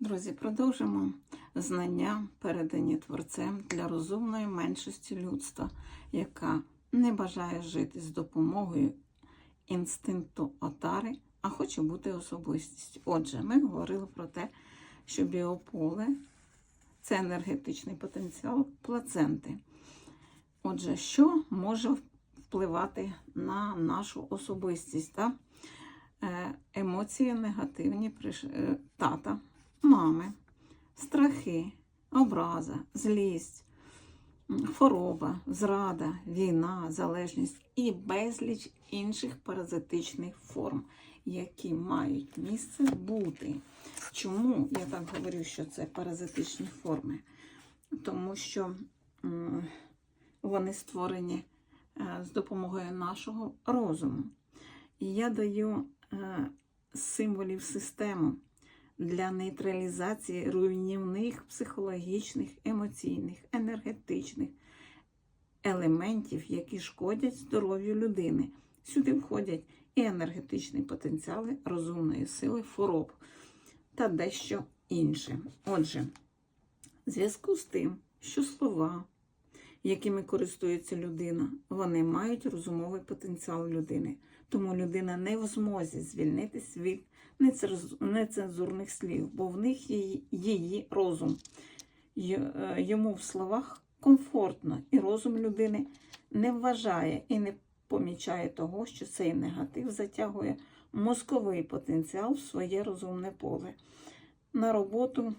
Друзі, продовжимо знання, передані творцем для розумної меншості людства, яка не бажає жити з допомогою інстинкту отари, а хоче бути особистістю. Отже, ми говорили про те, що біополе це енергетичний потенціал плаценти. Отже, що може впливати на нашу особистість? Та? Е, Емоції негативні е, тата, мами, страхи, образа, злість, хвороба, зрада, війна, залежність і безліч інших паразитичних форм, які мають місце бути. Чому я так говорю, що це паразитичні форми? Тому що вони створені е, з допомогою нашого розуму. І я даю е, символів систему для нейтралізації руйнівних психологічних, емоційних, енергетичних елементів, які шкодять здоров'ю людини. Сюди входять і енергетичні потенціали розумної сили, хвороб та дещо інше. Отже, в зв'язку з тим, що слова, якими користується людина, вони мають розумовий потенціал людини. Тому людина не в змозі звільнитись від нецензурних слів, бо в них її розум. Е, Йому в словах комфортно, і розум людини не вважає і не помічає того, що цей негатив затягує мозковий потенціал в своє розумне поле. На роботу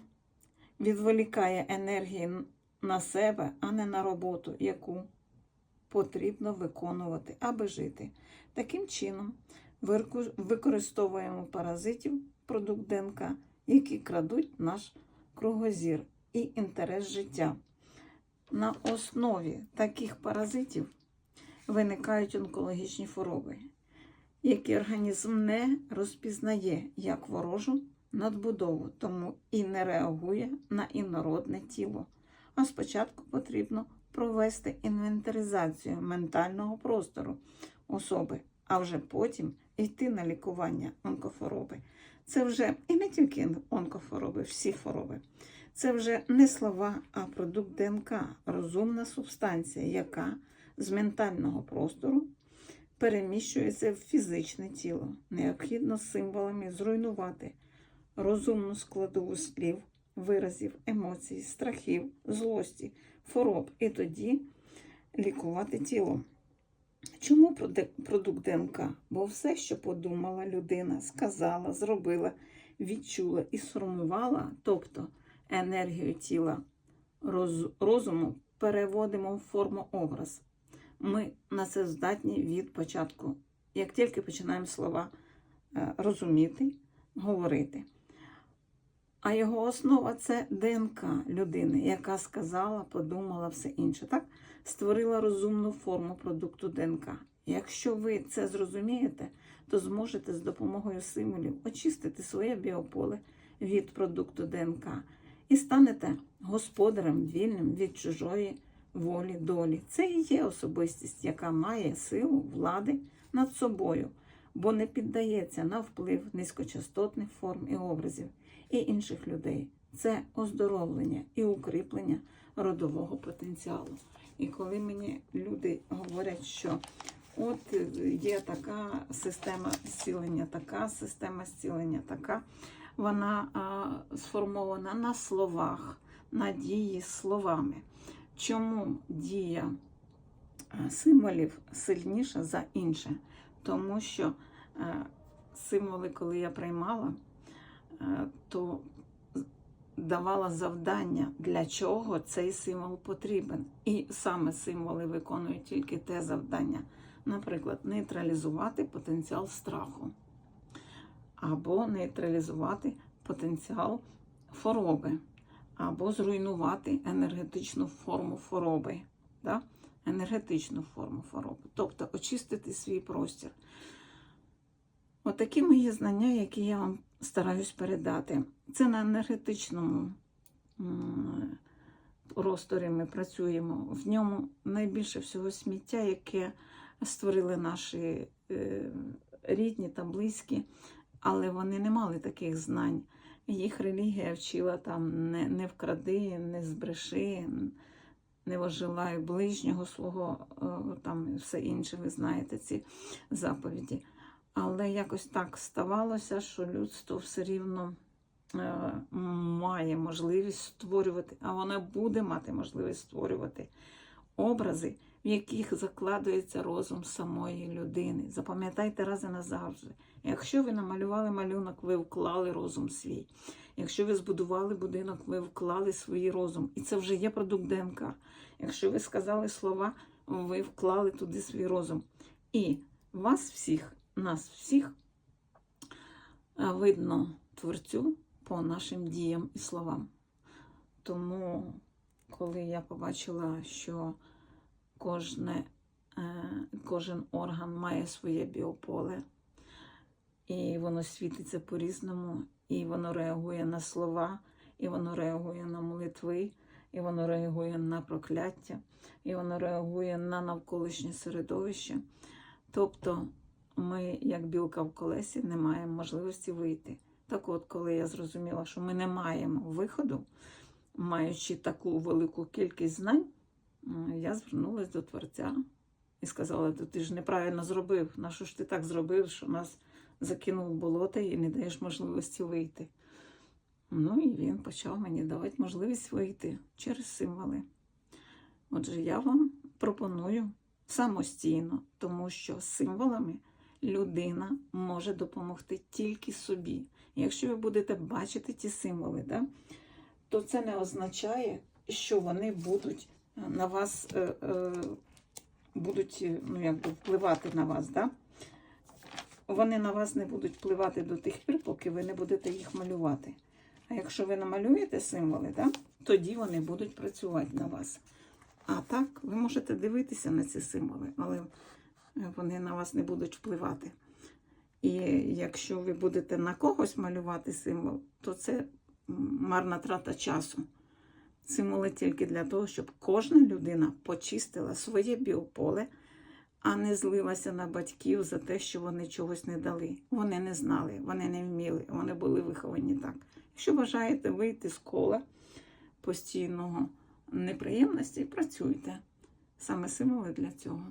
відволікає енергії на себе, а не на роботу, яку потрібно виконувати, аби жити. Таким чином, використовуємо паразитів продукт ДНК, які крадуть наш кругозір і інтерес життя. На основі таких паразитів виникають онкологічні хвороби, які організм не розпізнає як ворожу надбудову, тому і не реагує на інородне тіло. А спочатку потрібно провести інвентаризацію ментального простору особи, а вже потім йти на лікування онкохвороби. Це вже і не тільки онкохвороби, всі хвороби. Це вже не слова, а продукт ДНК, розумна субстанція, яка з ментального простору переміщується в фізичне тіло. Необхідно символами зруйнувати розумну складову слів, виразів, емоцій, страхів, злості, хвороб і тоді лікувати тіло. Чому продукт ДНК? Бо все, що подумала людина, сказала, зробила, відчула і сформувала, тобто енергію тіла роз- розуму, переводимо в форму образ. Ми на це здатні від початку, як тільки починаємо слова е, розуміти, говорити. А його основа це ДНК людини, яка сказала, подумала все інше. Так? Створила розумну форму продукту ДНК. Якщо ви це зрозумієте, то зможете з допомогою символів очистити своє біополе від продукту ДНК і станете господарем вільним від чужої волі долі. Це і є особистість, яка має силу влади над собою, бо не піддається на вплив низькочастотних форм і образів і інших людей. Це оздоровлення і укріплення родового потенціалу. І коли мені люди говорять, що от є така система зцілення, така система зцілення, така, вона а, сформована на словах, на дії словами. Чому дія символів сильніша за інше? Тому що а, символи, коли я приймала, то давала завдання, для чого цей символ потрібен. І саме символи виконують тільки те завдання. Наприклад, нейтралізувати потенціал страху, або нейтралізувати потенціал хвороби, або зруйнувати енергетичну форму хвороби. Да? Енергетичну форму хвороби. Тобто очистити свій простір. Отакі мої знання, які я вам стараюсь передати. Це на енергетичному просторі ми працюємо. В ньому найбільше всього сміття, яке створили наші е, рідні та близькі, але вони не мали таких знань. їх релігія вчила там не, не вкради, не збреши, не вожелай ближнього свого, е, там все інше, ви знаєте ці заповіді. Але якось так ставалося, що людство все рівно е, має можливість створювати, а воно буде мати можливість створювати образи, в яких закладується розум самої людини. Запам'ятайте раз і назавжди. Якщо ви намалювали малюнок, ви вклали розум свій. Якщо ви збудували будинок, ви вклали свій розум. І це вже є продукт ДНК. Якщо ви сказали слова, ви вклали туди свій розум. І вас всіх, нас всіх е, видно творцю по нашим діям і словам. Тому, коли я побачила, що кожне, е, кожен орган має своє біополе, і воно світиться по-різному, і воно реагує на слова, і воно реагує на молитви, і воно реагує на прокляття, і воно реагує на навколишнє середовище. Тобто ми, як білка в колесі, не маємо можливості вийти. Так от, коли я зрозуміла, що ми не маємо виходу, маючи таку велику кількість знань, я звернулася до Творця і сказала: «То ти ж неправильно зробив. На що ж ти так зробив, що нас закинув болото і не даєш можливості вийти? Ну і він почав мені давати можливість вийти через символи. Отже, я вам пропоную самостійно, тому що символами людина може допомогти тільки собі. Якщо ви будете бачити ті символи, да, то це не означає, що вони будуть е, на вас е, е, будуть е, ну, якби впливати на вас. Да? Вони на вас не будуть впливати до тих пір, поки ви не будете їх малювати. А якщо ви намалюєте символи, да, тоді вони будуть працювати на вас. А так, ви можете дивитися на ці символи, але вони на вас не будуть впливати. І якщо ви будете на когось малювати символ, то це марна трата часу. Символи тільки для того, щоб кожна людина почистила своє біополе, а не злилася на батьків за те, що вони чогось не дали. Вони не знали, вони не вміли, вони були виховані так. Якщо бажаєте вийти з кола постійного неприємності, працюйте. Саме символи для цього.